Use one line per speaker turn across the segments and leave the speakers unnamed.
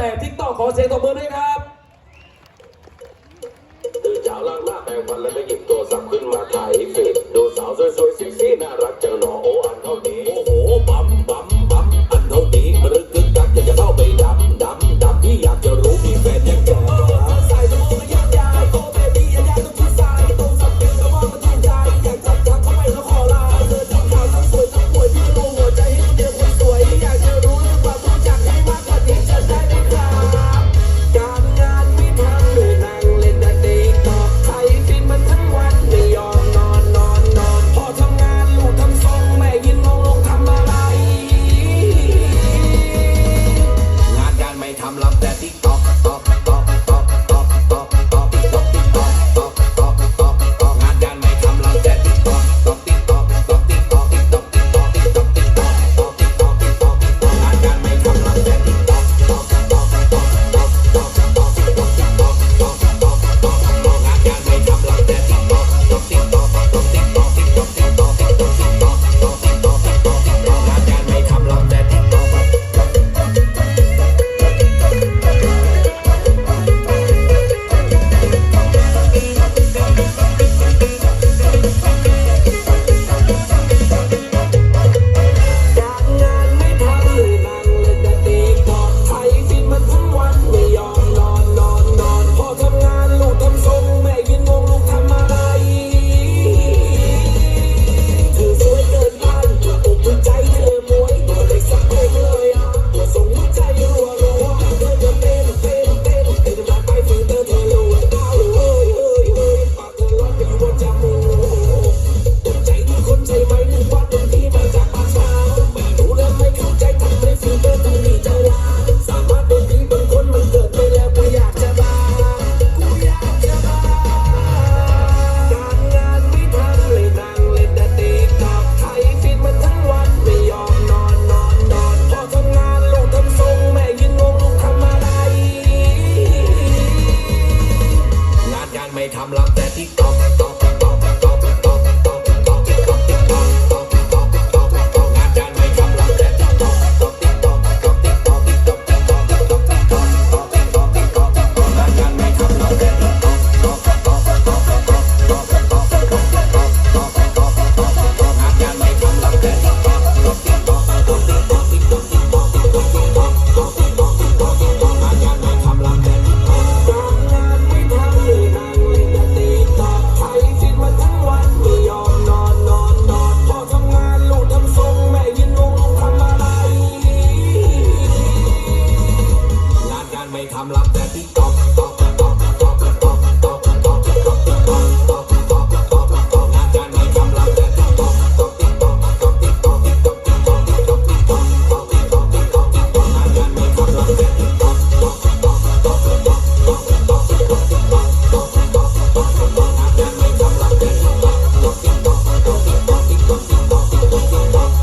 แต่ทิกตอกขอเสียงตบมือด้วยครับ
ตื่นเช้าล้างหน้าแปรงฟันแล้วไม่หยิบโทรศัพท์ขึ้นมาถ่ายฟิล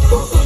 Thank you.